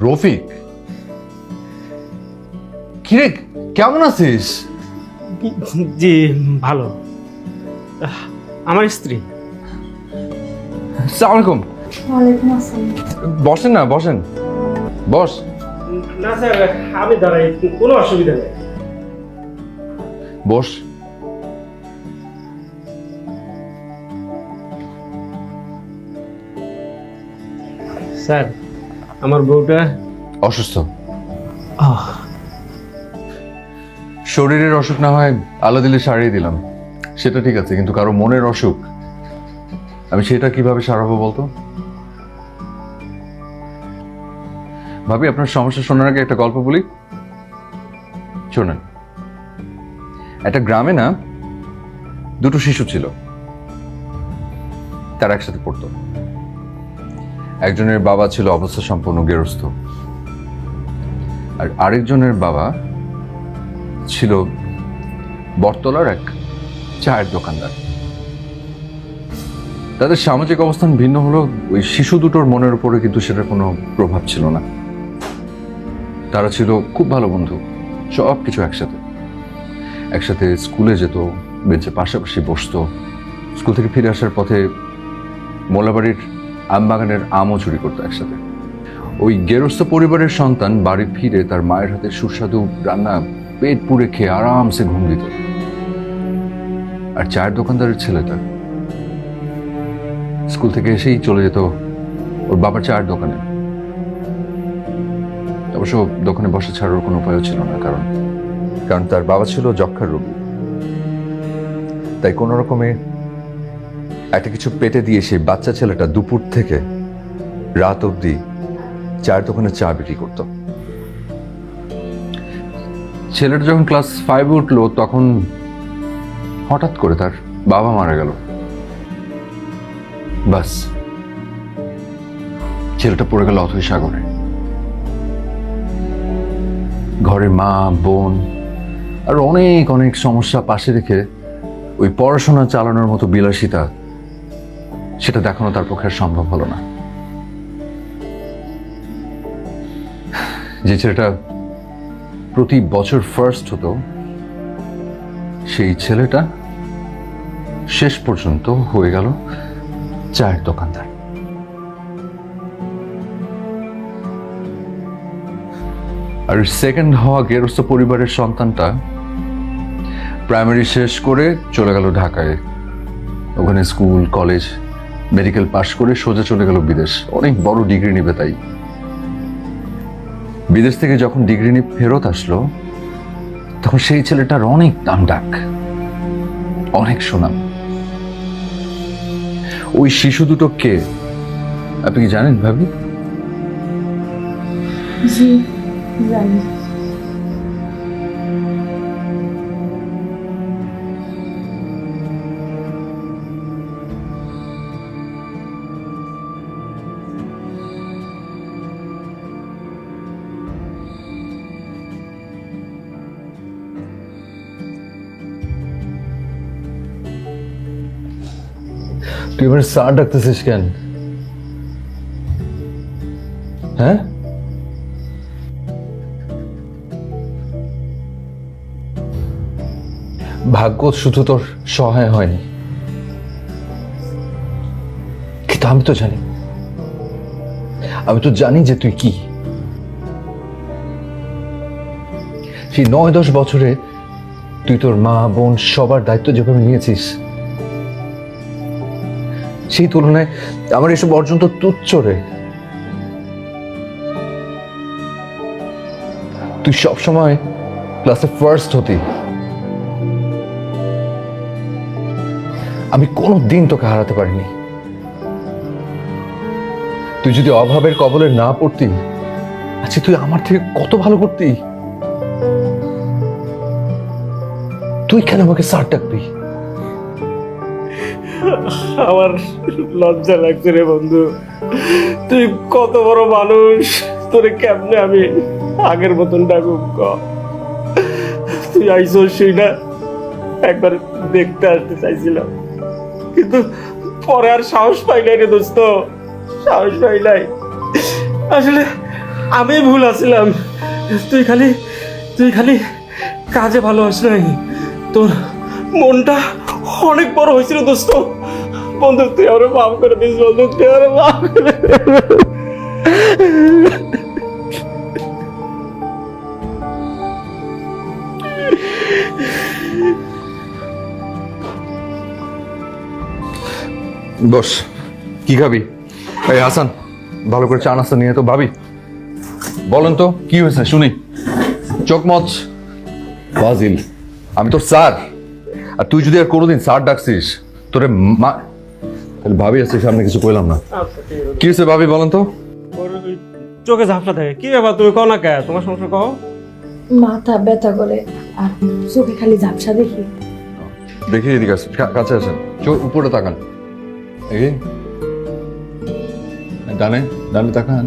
রফিক? কিরে কেমন আছিস? জি ভালো। আমার স্ত্রী। সালাম আলাইকুম। ওয়ালাইকুম আসসালাম। বসেন না বসেন। বস। না স্যার আমি দাঁড়াই কোনো অসুবিধা নেই। বস। স্যার আমার বউটা? অসুস্থ। শরীরের অসুখ না হয় আল্লাহ দিলে সারিয়ে দিলাম। সেটা ঠিক আছে কিন্তু কারও মনের অসুখ আমি সেটা কীভাবে সারাবো বলতো? ভাবি আপনার সমস্যা শোনার আগে একটা গল্প বলি। শোনেন। একটা গ্রামে না দুটো শিশু ছিল। তারা একসাথে পড়তো। একজনের বাবা ছিল অবস্থা সম্পন্ন গেরস্থ আর আরেকজনের বাবা ছিল বটতলার এক চায়ের দোকানদার। তাদের সামাজিক অবস্থান ভিন্ন হলো ওই শিশু দুটোর মনের উপরে কিন্তু সেটার কোনো প্রভাব ছিল না। তারা ছিল খুব ভালো বন্ধু সব কিছু একসাথে। একসাথে স্কুলে যেত বেঞ্চে পাশাপাশি বসতো। স্কুল থেকে ফিরে আসার পথে মোলাবাড়ির আম বাগানের আমও চুরি করতো একসাথে। ওই গেরস্থ পরিবারের সন্তান বাড়ি ফিরে তার মায়ের হাতে সুস্বাদু রান্না পেট পুড়ে খেয়ে আরামসে ঘুম দিত। আর চায়ের দোকানদারের ছেলেটা স্কুল থেকে এসেই চলে যেত ওর বাবার চায়ের দোকানে। অবশ্য দোকানে বসা ছাড়ার কোনো উপায়ও ছিল না, কারণ কারণ তার বাবা ছিল যক্ষার রোগী। তাই কোনো রকমে একটা কিছু পেটে দিয়ে সেই বাচ্চা ছেলেটা দুপুর থেকে রাত অবধি চায়ের দোকানে চা বিক্রি করত। ছেলেটা যখন ক্লাস ফাইভে উঠল, তখন হঠাৎ করে তার বাবা মারা গেল। বাস। ছেলেটা পড়ে গেল অথই সাগরে। ঘরে মা, বোন আর অনেক অনেক সমস্যা পাশে রেখে ওই পড়াশোনা চালানোর মতো বিলাসিতা সেটা দেখানো তার পক্ষে সম্ভব হলো না। যে ছেলেটা প্রতি বছর ফার্স্ট হতো, সেই ছেলেটা শেষ পর্যন্ত হয়ে গেল চায়ের দোকানদার। আর সেকেন্ড হওয়া গেরস্থ পরিবারের সন্তানটা প্রাইমারি শেষ করে চলে গেল ঢাকায়। ওখানে স্কুল কলেজ মেডিকেল পাশ করে সোজা চলে গেল বিদেশ। অনেক বড় ডিগ্রি নেবে তাই। বিদেশ থেকে যখন ডিগ্রি নিয়ে ফেরত আসলো, তখন সেই ছেলেটার অনেক নাম ডাক। অনেক সুনাম। ওই শিশু দুটো কে? আপনি কি জানেন ভাবি? জি, জানি। তুই এবার স্যার ডাকতেছিস কেন? হ্যাঁ? ভাগ্য শুধু তোর সহায় হয়নি। কিন্তু আমি তো জানি। আমি তো জানি যে তুই কি। সেই নয় দশ বছরে তুই তোর মা, বোন সবার দায়িত্ব যেভাবে নিয়েছিস সেই তুলনায় আমার এসব অর্জন তো তুচ্ছ রে। তুই সবসময় ক্লাসে ফার্স্ট হতি। আমি কোনো দিন তোকে হারাতে পারিনি। তুই যদি অভাবের কবলে না পড়তি আচ্ছা তুই আমার থেকে কত ভালো করতি? তুই কেন আমাকে স্যার ডাকবি? আমার লজ্জা লাগছে রে বন্ধু। তুই কত বড় মানুষ, তোরে কেমনে আমি আগের মতন ডাকুক তুই আইসোস সেই না। একবার দেখতে আসতে চাইছিলাম। কিন্তু পরে আর সাহস পাই নাই রে দোস্ত। সাহস পাই নাই। আসলে আমি ভুল আছিলাম। তুই খালি তুই খালি কাজে ভালো আস নাই। তোর মনটা অনেক বড় হয়েছিল দোস্ত। বন্ধু তুই মাফ করে দিস বন্ধু তুই মাফ করে বস, কি খাবি? এই হাসান, ভালো করে চা নাস্তা নিয়ে তো ভাবি। বলেন তো, কি হয়েছে? শুনি। চকমচ ফাজিল। আমি তোর স্যার। আর তুই যদি আর কোনোদিন স্যার ডাকছিস, তোরে মা তাহলে ভাবি আছে সামনে কিছু কইলাম না। আচ্ছা, কি হয়েছে ভাবি বলেন তো? চোখে ঝাপসা থাকে। কি ব্যাপার তুমি কও না কে তোমার সমস্যা কও? মাথা ব্যথা করে আর চোখে খালি ঝাপসা দেখি। দেখি এদিকে আসেন কাছে আসেন। চোখ উপরে তাকান। এই ডানে ডানে তাকান।